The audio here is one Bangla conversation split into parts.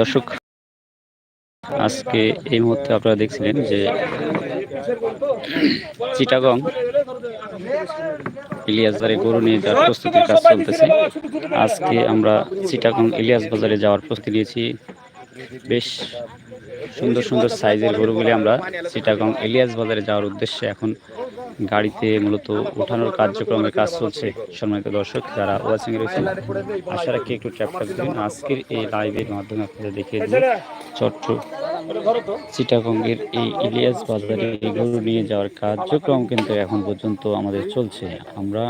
দর্শক, আজকে এই মুহূর্তে আপনারা দেখছিলেন যে চিটাগং ইলিয়াস বাজারে গরু নিয়ে যাওয়ার প্রস্তুতির কাজ চলতেছে। আজকে আমরা চিটাগং ইলিয়াস বাজারে যাওয়ার প্রস্তুতি নিয়েছি। বেশ সুন্দর সুন্দর সাইজের গরুগুলি আমরা চিটাগং এলিয়াস বাজারে যাওয়ার উদ্দেশ্যে এখন গাড়িতে মূলত ওঠানোর কার্যক্রমের কাজ চলছে। সম্মানিত দর্শক, যারা ওয়াচিং রয়েছেন, আশা রাখি একটু ট্র্যাপ থাকবেন আজকের এই লাইভের মাধ্যমে আপনাদের দেখিয়ে দিই চট্ট চিটাগঙ্গের এই ইলিয়াস বাজারে গরু নিয়ে যাওয়ার কার্যক্রম কিন্তু এখন পর্যন্ত আমাদের চলছে। আমরা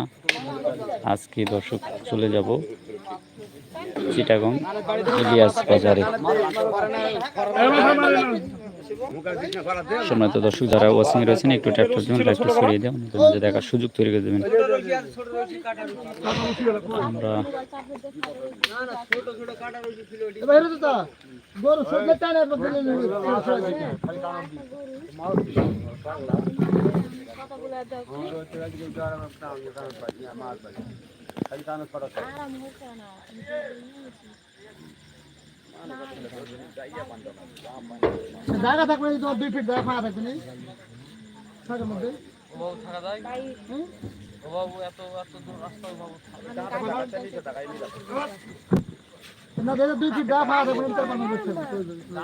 আজকে দর্শক চলে যাব চিটাগং, ইলিয়াস বাজারে। সম্মানিত দর্শক, যারা ওয়াচিং রয়েছেন, একটু ট্যাপটার জন্য লাইকটা ছড়িয়ে আমাদের মাঝে দেখার সুযোগ তৈরি করে দেবেন। আমরা জায়গা থাকবে তোমার দুই ফিট জায়গা ফাঁকা থাকবে না থাকার মধ্যে হুম? না দাদা দুই ফিট জায়গা ফাঁকা থাকবে না,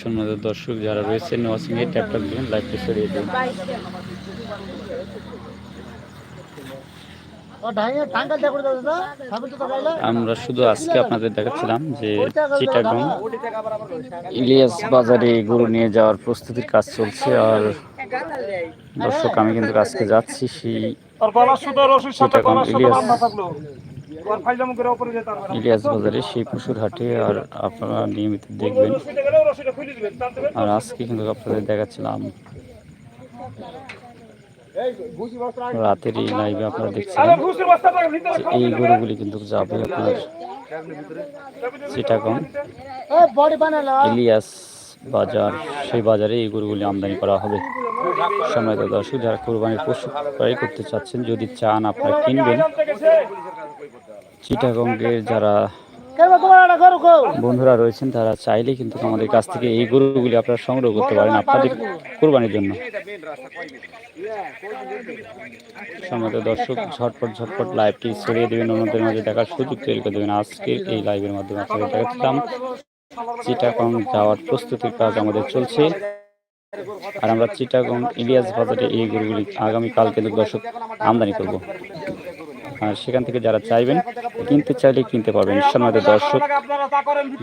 সম্মানিত দর্শক যারা রয়েছেন ওয়াচিং এ ট্যাপটা দিবেন ছড়িয়ে দিন। আমরা শুধু আজকে আপনাদের দেখাচ্ছিলাম যে চিটাগং ইলিয়াস বাজারে গরু নিয়ে যাওয়ার প্রস্তুতির কাজ চলছে আর দর্শক আমি কিন্তু আজকে যাচ্ছি সেই চিটাগং ইলিয়াস ইলিয়াস বাজারে সেই পশুর হাটে আর আপনারা নিয়মিত দেখবেন। আর আজকে কিন্তু আপনাদের দেখাচ্ছিলাম। রাতের এই লাইভে আপনারা যে এই গরুগুলি কিন্তু যাবে আপনার চিটাগং, ইলিয়াস বাজার। সেই বাজারে এই গরুগুলি আমদানি করা হবে। সম্মানিত দর্শক, যারা কোরবানির পশু ক্রয় করতে চাচ্ছেন, যদি চান আপনারা কিনবেন চিটাগঙ্গের যারা বন্ধুরা রয়েছেন, তারা চাইলে কিন্তু আমাদের কাছ থেকে এই গরুগুলি আপনারা সংগ্রহ করতে পারেন আপনাদের কোরবানির জন্য। সম্মানিত দর্শক, ঝটপট ঝটপট লাইভটি ছড়িয়ে দেবেন, অন্যদের মাঝে দেখার সুযোগ তৈরি করে দেবেন। আজকের এই লাইভের মাধ্যমে আপনাদের দেখাচ্ছিলাম, চিটাগং যাওয়ার প্রস্তুতির কাজ আমাদের চলছে। আর আমরা চিটাগং ইলিয়াস বাজারে এই গরুগুলি আগামীকাল কিন্তু দর্শক আমদানি করব। সেখান থেকে যারা চাইবেন, কিনতে চাইলে কিনতে পারবেন। সম্মানিত দর্শক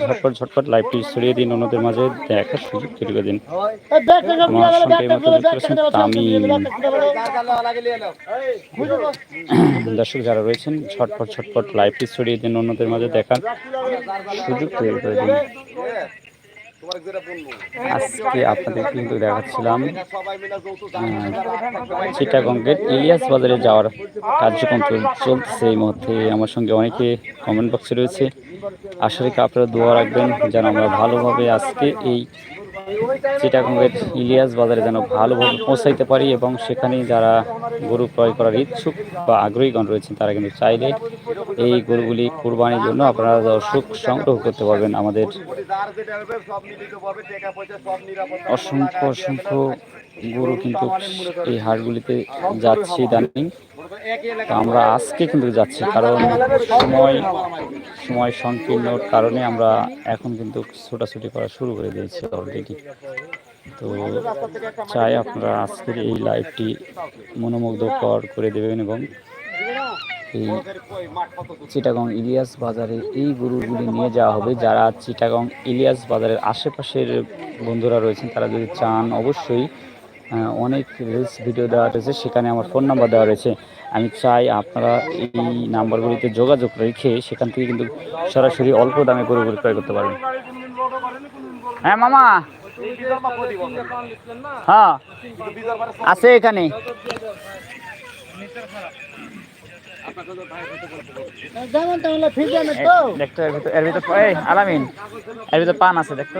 ঝটপট ঝটপট লাইভটি ছড়িয়ে দিন, অন্যদের মাঝে দেখার সুযোগ তৈরি করে দিন। দর্শক যারা রয়েছেন, ঝটপট ঝটপট লাইভটি ছড়িয়ে দিন, অন্যদের মাঝে দেখার সুযোগ তৈরি করে দিন। আজকে আপনাদের কিন্তু দেখাচ্ছিলাম আহ, চিটাগঙ্গের ইলিয়াস বাজারে যাওয়ার কার্যক্রম চল- চলতেছে এই মুহূর্তে। আমার সঙ্গে অনেকে কমেন্ট বক্সে রয়েছে। আশা রেখে আপনারা দোয়া রাখবেন যেন আমরা ভালোভাবে আজকে এই চিটাগঙ্গের ইলিয়াস বাজারে যেন ভালোভাবে পৌঁছাইতে পারি এবং সেখানে যারা গরু ক্রয় করার ইচ্ছুক বা আগ্রহীগণ রয়েছেন, তারা কিন্তু চাইলে এই গরুগুলি কোরবানির জন্য আপনারা দর্শক সংগ্রহ করতে পারবেন আমাদের। অসংখ্য অসংখ্য গরু কিন্তু এই হাটগুলিতে যাচ্ছি ইদানিং। আমরা আজকে কিন্তু যাচ্ছি, কারণ সময় সময় সংকীর্ণর কারণে আমরা এখন কিন্তু ছোটাছুটি করা শুরু করে দিয়েছি অলরেডি তো চাই আপনারা আজকের এই লাইভটি মনোমুগ্ধকর করে দেবেন এবং এই চিটাগং ইলিয়াস বাজারে এই গরুগুলি নিয়ে যাওয়া হবে। যারা চিটাগং ইলিয়াস বাজারের আশেপাশের বন্ধুরা রয়েছেন, তারা যদি চান, অবশ্যই অনেক রিলস ভিডিও দেওয়া রয়েছে সেখানে আমার ফোন নাম্বার দেওয়া রয়েছে। আমি চাই আপনারা এই নাম্বারগুলিতে যোগাযোগ রেখে সেখান থেকে কিন্তু সরাসরি অল্প দামে গরুগুলি ক্রয় করতে পারবেন। হ্যাঁ মামা। হ্যাঁ আছে এখানে। দেখতো এর ভিতর এর ভিতর পান আছে দেখতো।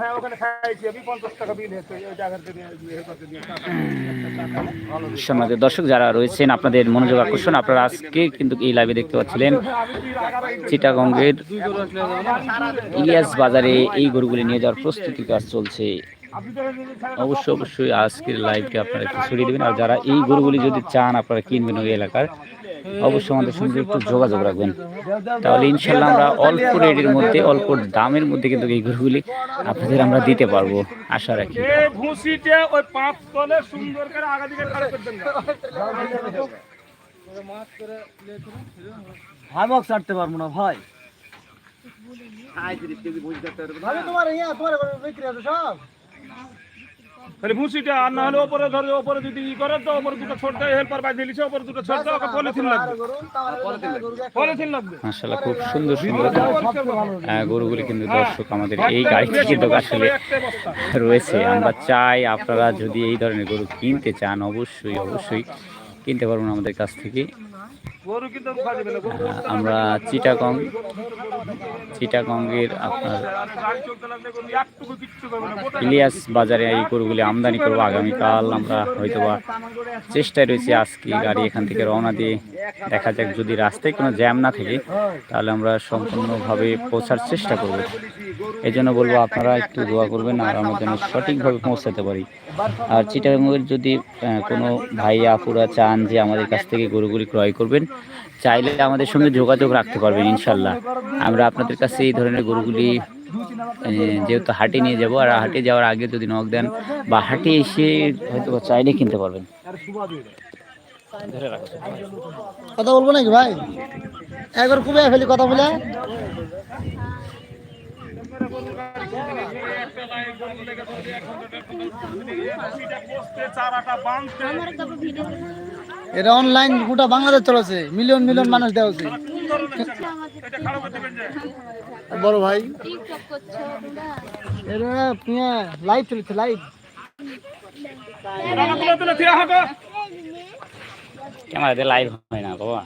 হ্যাঁ দর্শক যারা রয়েছেন, আপনাদের মনোযোগ আকর্ষণ, আপনারা আজকে কিন্তু এই লাইভে দেখতে পাচ্ছিলেন চিটাগঙ্গের ইলিয়াস বাজারে এই গরুগুলি নিয়ে যাওয়ার প্রস্তুতি কাজ চলছে। অবশ্যই অবশ্যই আজকের লাইভটি আপনারা একটু ছড়িয়ে দেবেন, আর যারা এই গরুগুলি যদি চান, আপনারা কিনবেন ওই এলাকার অবশ্যই আমাদের সঙ্গে একটু যোগাযোগ রাখবেন। তাহলে ইনশাল্লাহ আমরা অল্প রেটের মধ্যে অল্প দামের মধ্যে কিন্তু এই গরুগুলি আপনাদের আমরা দিতে পারব। আশা রাখি। ভাবক ছাড়তে পারব না ভাই। তোমার ইয়া তোমার বিক্রি আছে সব? তাহলে ভুসিটা আর না হলে ওপরে ধরে ওপরে যদি ই করে তো ওপরে দুটো ছোট হেল্পার বাই দিলিছে ওপরে দুটো ছোট ওকে পলিথিন লাগবে। পলিথিন লাগবে। মাসাল্লাহ খুব সুন্দর সুন্দর। আহ, গরুগুলি কিন্তু দর্শক আমাদের এই গাড়িতে কিন্তু আসলে রয়েছে। আমরা চাই আপনারা যদি এই ধরনের গরু কিনতে চান অবশ্যই অবশ্যই কিনতে পারবেন আমাদের কাছ থেকে। আমরা চিটাগং চিটাগংয়ের আপনার ইলিয়াস বাজারে এই গরুগুলি আমদানি করব। আগামীকাল আমরা হয়তোবা চেষ্টায় রয়েছি আজকে গাড়ি এখান থেকে রওনা দিয়ে দেখা যাক যদি রাস্তায় কোনো জ্যাম না থাকে, তাহলে আমরা সম্পূর্ণভাবে পৌঁছার চেষ্টা করব। এই জন্য বলব আপনারা একটু দোয়া করবেন আর আমরা যেন সঠিকভাবে পৌঁছাতে পারি। আর চিটাগাঙ্গের যদি কোনো ভাই আপুরা চান যে আমাদের কাছ থেকে গরুগুলি ক্রয় করবেন, চাইলে আমাদের সঙ্গে যোগাযোগ রাখতে পারবেন, ইনশাল্লাহ। আমরা আপনাদের কাছে এই ধরনের গরুগুলি যেহেতু হাটে নিয়ে যাব, আর হাটে যাওয়ার আগে যদি নক দেন বা হাটে এসে হয়তো চাইলে কিনতে পারবেন। কথা বলব নাকি ভাই? একবার খুবই ফেলি কথা বলে। এটা অনলাইন গোটা বাংলাদেশ চলেছে। মিলিয়ন মিলিয়ন মানুষ দেওয়া বড় ভাই। এটা লাইভ চলেছে লাইভ ক্যামেরা দিয়ে লাইভ হয় না বাবা।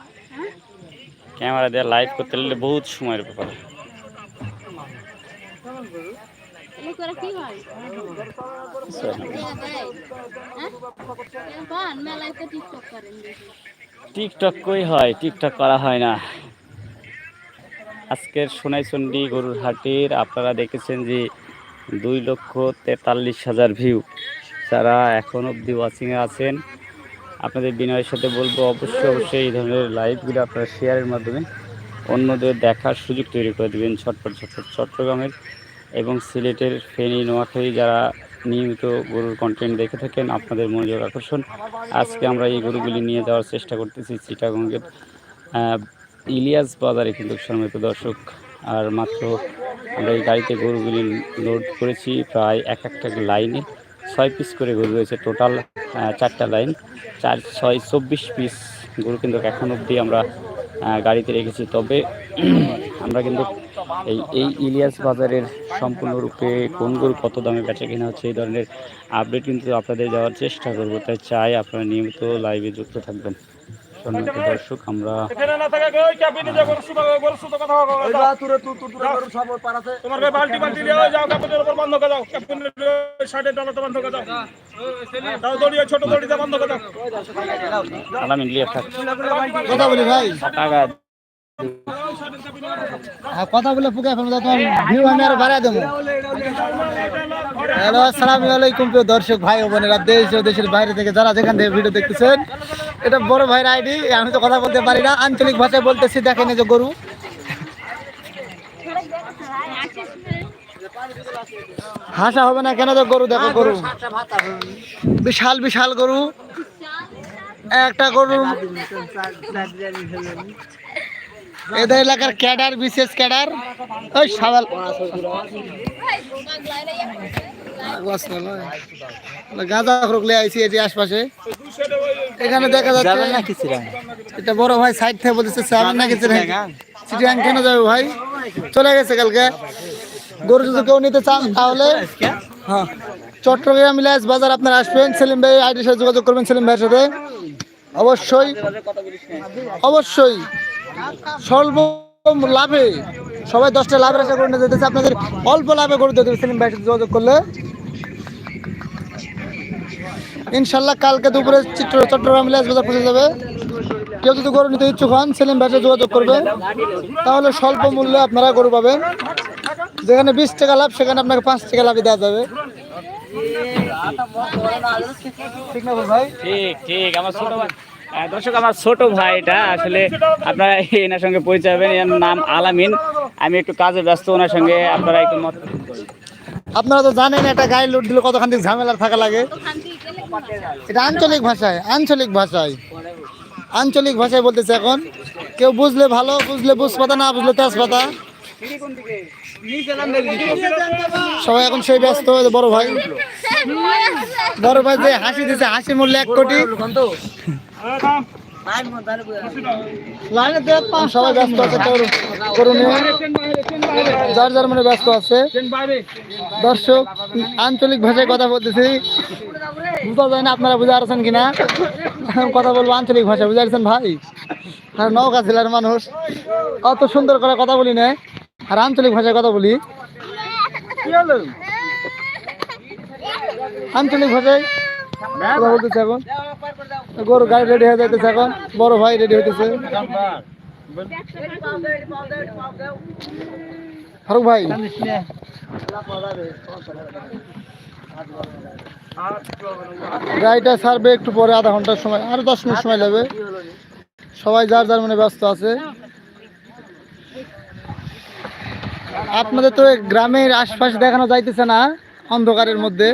ক্যামেরা দিয়ে লাইভ করতে বহুত সময়ের ব্যাপার। টিকটক কই হয়? টিকটক করা হয় না। আজকের সোনাইচন্ডী গরুর হাটের আপনারা দেখেছেন যে দুই লক্ষ তেতাল্লিশ হাজার ভিউ যারা এখন অবধি ওয়াচিংয়ে আছেন, আপনাদের বিনয়ের সাথে বলব, অবশ্যই অবশ্যই এই ধরনের লাইভগুলো আপনারা শেয়ারের মাধ্যমে অন্যদের দেখার সুযোগ তৈরি করে দেবেন। ছটপট ছটপট চট্টগ্রামের এবং সিলেটের ফেনী, নোয়াখালী যারা নিয়মিত গরুর কন্টেন্ট দেখে থাকেন, আপনাদের মনোযোগ আকর্ষণ। আজকে আমরা এই গরুগুলি নিয়ে যাওয়ার চেষ্টা করতেছি চিটাগঙ্গের ইলিয়াস বাজারে কিন্তু সম্মানিত দর্শক। আর মাত্র আমরা এই গাড়িতে গরুগুলি লোড করেছি প্রায় এক একটা লাইনে। ছয় পিস করে গরু রয়েছে টোটাল চারটা লাইন। চার, ছয়, চব্বিশ পিস গরু কিন্তু এখন অবধি আমরা গাড়িতে রেখেছি। তবে আমরা কিন্তু এই এই ইলিয়াস বাজারের সম্পূর্ণরূপে কোন গরু কত দামে বেচা কেনা হচ্ছে এই ধরনের আপডেট কিন্তু আপনাদের দেওয়ার চেষ্টা করব। তাই চাই আপনারা নিয়মিত লাইভে যুক্ত থাকবেন। সম্মানিত দর্শক আমরা কথা বলো ভাই কথা বলে পুকে ফেলব তোমার ভিউ আমি আর বাড়াই দেবো। হ্যালো, আসসালামু আলাইকুম প্রিয় দর্শক, ভাই ও বোনেরা, দেশ ও দেশের বাইরে থেকে যারা যেখান থেকে ভিডিও দেখতেছেন, এটা বড় ভাইয়ের আইডি আমি তো কথা বলতে পারি না, আঞ্চলিক ভাষায় বলতেছি, দেখেন যে গরু। হাসা হবে না কেন তো গরু, দেখো গরু। বিশাল বিশাল গরু। একটা গরু এদের এলাকার ক্যাডার বিশেষ ক্যাডার। ওই সাবাল। গাঁদা খরকলে আইছি এটি আশপাশে। এখানে দেখা যাচ্ছে এটা বড় ভাই সাইড থেকে বলতেছে চিটিয়াং কেন যাবে ভাই? চলে গেছে কালকে। গরু যদি কেউ নিতে চান তাহলে হ্যাঁ। চট্টগ্রাম বাজার আপনারা আসবেন। সেলিম ভাই আইডির সাথে যোগাযোগ করবেন সেলিম ভাইয়ের সাথে। অবশ্যই অবশ্যই। স্বল্প লাভে, সবাই দশটা লাভের আশা করে নিয়ে আপনাদের অল্প লাভে গরু দিতে সেলিম ভাইয়ের যোগাযোগ করলে। ইনশাল্লাহ কালকে দুপুরে চিত্র চট্টগ্রাম মিলাস বাজার পৌঁছে যাবে। কেউ যদি গরু নিতে ইচ্ছুক হন, সেলিম ভাইয়ের যোগাযোগ করবেন। তাহলে স্বল্প মূল্যে আপনারা গরু পাবেন। যেখানে বিশ টাকা লাভ, সেখানে আপনাকে পাঁচ টাকা লাভে দেওয়া যাবে। ঠিক ঠিক, আমার ছোট ভাই। দর্শক, আমার ছোট ভাই এটা, আসলে আপনারা এনার সঙ্গে পরিচয় হবেন এর নাম আলামিন। আমি একটু কাজে ব্যস্ত, ওনার সঙ্গে আপনারা একটু মত আপনারা তো জানেন, একটা গায়ে লুট দিলে কতখান ঝামেলা থাকা লাগে। এটা আঞ্চলিক ভাষায় আঞ্চলিক ভাষায়। আঞ্চলিক ভাষায় বলতেছে এখন, কেউ বুঝলে ভালো, বুঝলে বুঝ পাতা না বুঝলে তেজপাতা। সবাই এখন সেই ব্যস্ত যে বড় ভাই। বড় ভাই যে হাসি দিছে, হাসি মূল্য এক কোটি। সবাই ব্যস্ত আছে যার যার মনে ব্যস্ত আছে। দর্শক, আঞ্চলিক ভাষায় কথা বলতেছি। বুঝা যায় না আপনারা বুঝে পারছেন কিনা? কথা বলব আঞ্চলিক ভাষা বুঝে ভাই? আর নৌকা জেলার মানুষ। অত সুন্দর করে কথা বলি না আর আঞ্চলিক ভাষায় কথা বলি। কি হলো? আঞ্চলিক ভাষায় কথা বলতেছে এখন। গরু গাড়ি রেডি হয়ে যাইতেছে এখন বড় ভাই রেডি হইতেছে। ফারুক ভাই। গাড়িটা ছাড়বে একটু পরে আধা ঘণ্টার সময় আরও দশ মিনিট সময় লাগবে। সবাই যার যার মনে ব্যস্ত আছে। আপনাদের তো গ্রামের আশপাশ দেখানো যাইতেছে না, অন্ধকারের মধ্যে।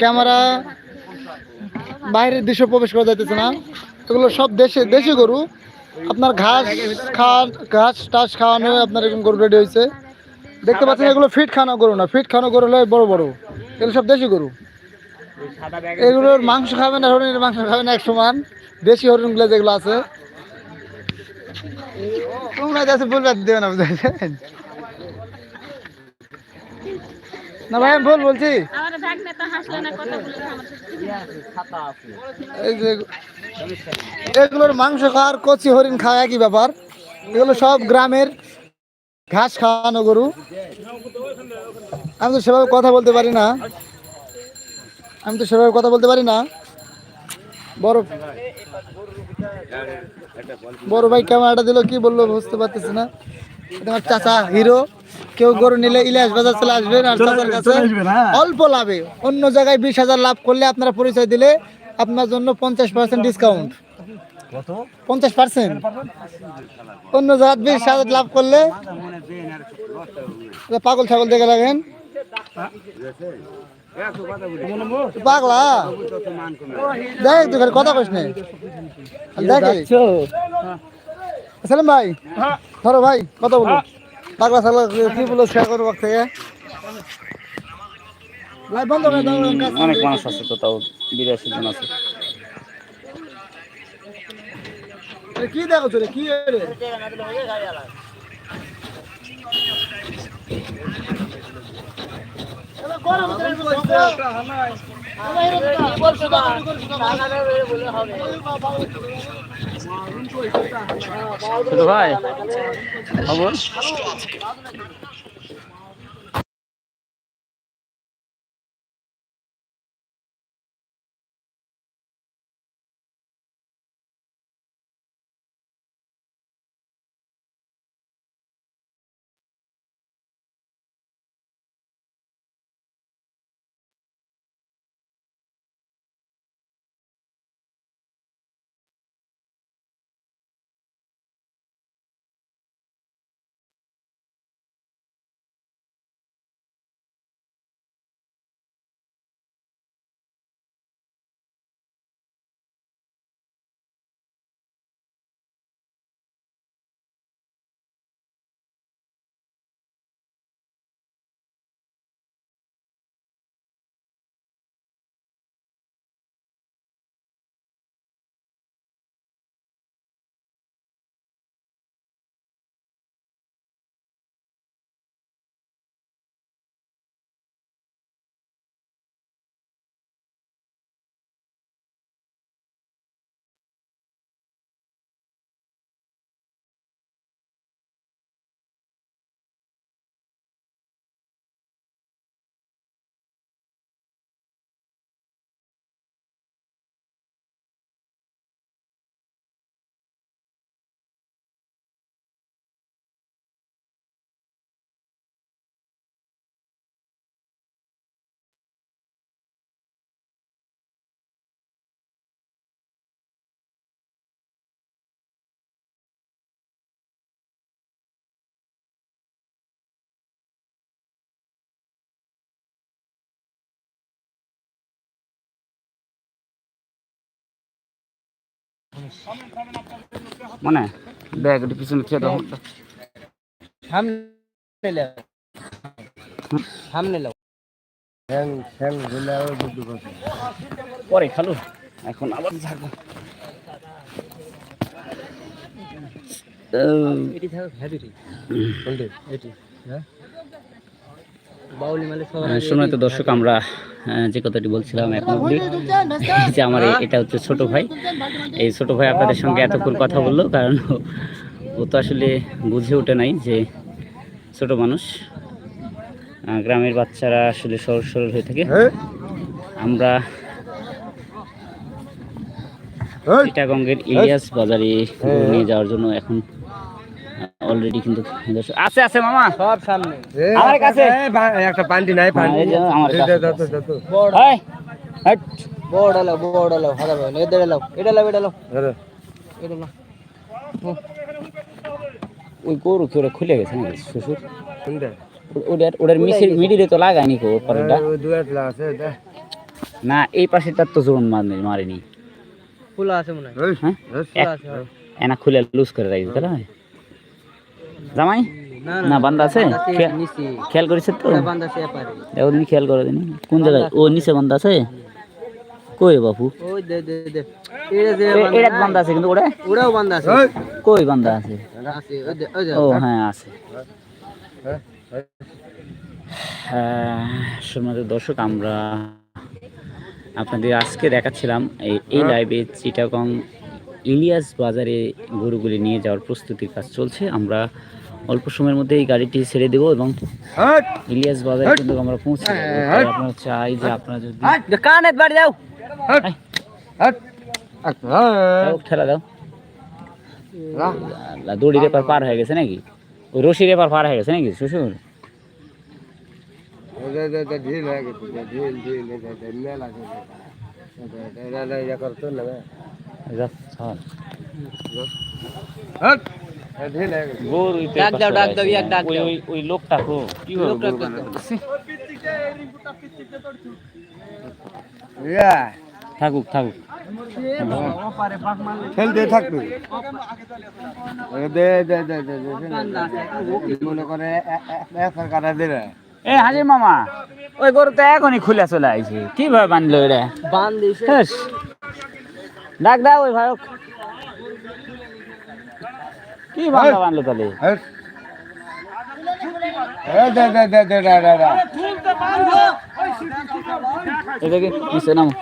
ক্যামেরা বাইরের দৃশ্য প্রবেশ করা যাইতেছে না। এগুলো সব দেশে দেশি গরু। আপনার ঘাস খাওয়া ঘাস টাস খাওয়ানো আপনার এরকম গরু রেডি হয়েছে দেখতে পাচ্ছেন এগুলো ফিট খাওয়ানো গরু না। ফিট খাওয়ানো গরু হলে বড় বড়। এগুলো সব দেশি গরু। এগুলোর মাংস খাবে না, হরিণের মাংস খাবে না এক সমান দেশি হরিণগুলো যেগুলো আছে। তোমরা যাচ্ছে বলবে দেবে না না ভাই, আমি ভুল বলছি। এই যে এগুলোর মাংস খাওয়ার কচি হরিণ খাওয়া একই ব্যাপার। এগুলো সব গ্রামের ঘাস খাওয়ানো গরু। আমি তো সেভাবে কথা বলতে পারি না। আমি তো সেভাবে কথা বলতে পারি না। বড় বড় ভাই ক্যামেরাটা দিল, কি বলল বুঝতে পারতেছি না। আমার চাচা হিরো। কেউ গরু নিলে ইলিয়াস বাজার চলে আসবেন আর চাচার কাছে অল্প লাভে। অন্য জায়গায় বিশ হাজার লাভ করলে আপনারা পরিচয় দিলে আপনার জন্য পঞ্চাশ পার্সেন্ট ডিসকাউন্ট পঞ্চাশ পার্সেন্ট অন্য জায়গায় বিশ হাজার লাভ করলে পাগল ছাগল দেখে লাগেন পাগলা? দেখ তুই খালি কথা কইস নাই দেখে। ভাই ধরো ভাই কথা বলো পাগলা ছাগলা কি বলো শেয়ার করো ওর থেকে। বন্ধ করে অনেক মানুষ আছে তো তাও বিরাশি জন আছে। কি দেখো তোরে কি রে? ছোট ভাই খবর? মানে ব্যাগ পিছনে খেয়ে দাও। সামনে লে। সামনে লো। হ্যাং হ্যাং দিলে আর দুটো কথা পরে খালু। এখন আবার থাকব এটি থাকো হ্যাঁ এটি হ্যাঁ। সময় তো দর্শক আমরা যে কথাটি বলছিলাম এখন এই যে আমার এই- এটা হচ্ছে ছোট ভাই। এই ছোট ভাই আপনাদের সঙ্গে এতক্ষণ কথা বলল কারণ ও- ও তো আসলে বুঝে ওঠে নাই যে ছোট মানুষ। গ্রামের বাচ্চারা আসলে সরল সরল হয়ে থাকে। আমরা চিটাগঙ্গের ইলিয়াস বাজারে নিয়ে যাওয়ার জন্য এখন অলরেডি কিন্তু দর্শক- আছে আছে মামা। সব সামনে। আমার কাছে। একটা পান্ডি নাই হ্যাঁ, এই যে আমার কাছে আছে। বড়। এই, হাট। বড় আলো বড় আলো হাদা ভাই এদের আলো এটা আলো এটা আলো এটা আলো ওই গরু কি ওরা খুলে গেছে নাকি শ্বশুর? ও- ওটার ওটার মিশির মিডিলে তো লাগায়নি কো পরেরটা। না এই পাশে তার তো জোরন মারনি মারেনি। খোলা আছে মনে হয়। হ্যাঁ? খোলা আছে হয়। এনা খুলে লুজ করে রাখি তাহলে হয় জামাই? না না বান্দা আছে? খেয়াল করেছে তো? বান্দা দেখো তুমি খেয়াল করে দিনি। কোন জায়গায়? ও নিচে বান্দা আছে? কই বাপু? এটা বান্দা। আছে কিন্তু ওটা? ওরাও বান্দা আছে। কই বান্দা আছে? ও হ্যাঁ আছে। হ্যাঁ সম্মানিত দর্শক আমরা আপনাদের আজকে দেখাচ্ছিলাম এই এই লাইভে চিটাগং ইলিয়াস বাজারে গরুগুলি নিয়ে যাওয়ার প্রস্তুতির কাজ চলছে। আমরা অল্প সময়ের মধ্যে এই গাড়িটি ছেড়ে দেবো এবং ইলিয়াস বাজারে কিন্তু আমরা পৌঁছে যাব আপনারা চাই যে আপনারা যদি কানে বাড়ি যাও দাও, ঠেলা দাও আল্লাহ, দড়ি রেপার পার হয়ে গেছে নাকি ওই রশি রেপার পার হয়ে গেছে নাকি শ্বশুর যা, ছাড়। ডাক দাও, ডাক দাও, ইয়াক ডাক দাও। ওই- ওই লোকটা কো কি হবে লোকটা গরু ডাক বানাতে? দাও। থাকুক থাকুক খেলতে থাকবে দে দে দে দে দে মনে করে কাটা দেবে এ হাজির মামা ওই গরু তো এখনই খুলে চলে আইছে কীভাবে বানলো এটা বান দিছে। ডাক দাও ওই ভাইক কি বাংলা বানলো তাহলে? দে দে দে এটাকে নিচে নামো।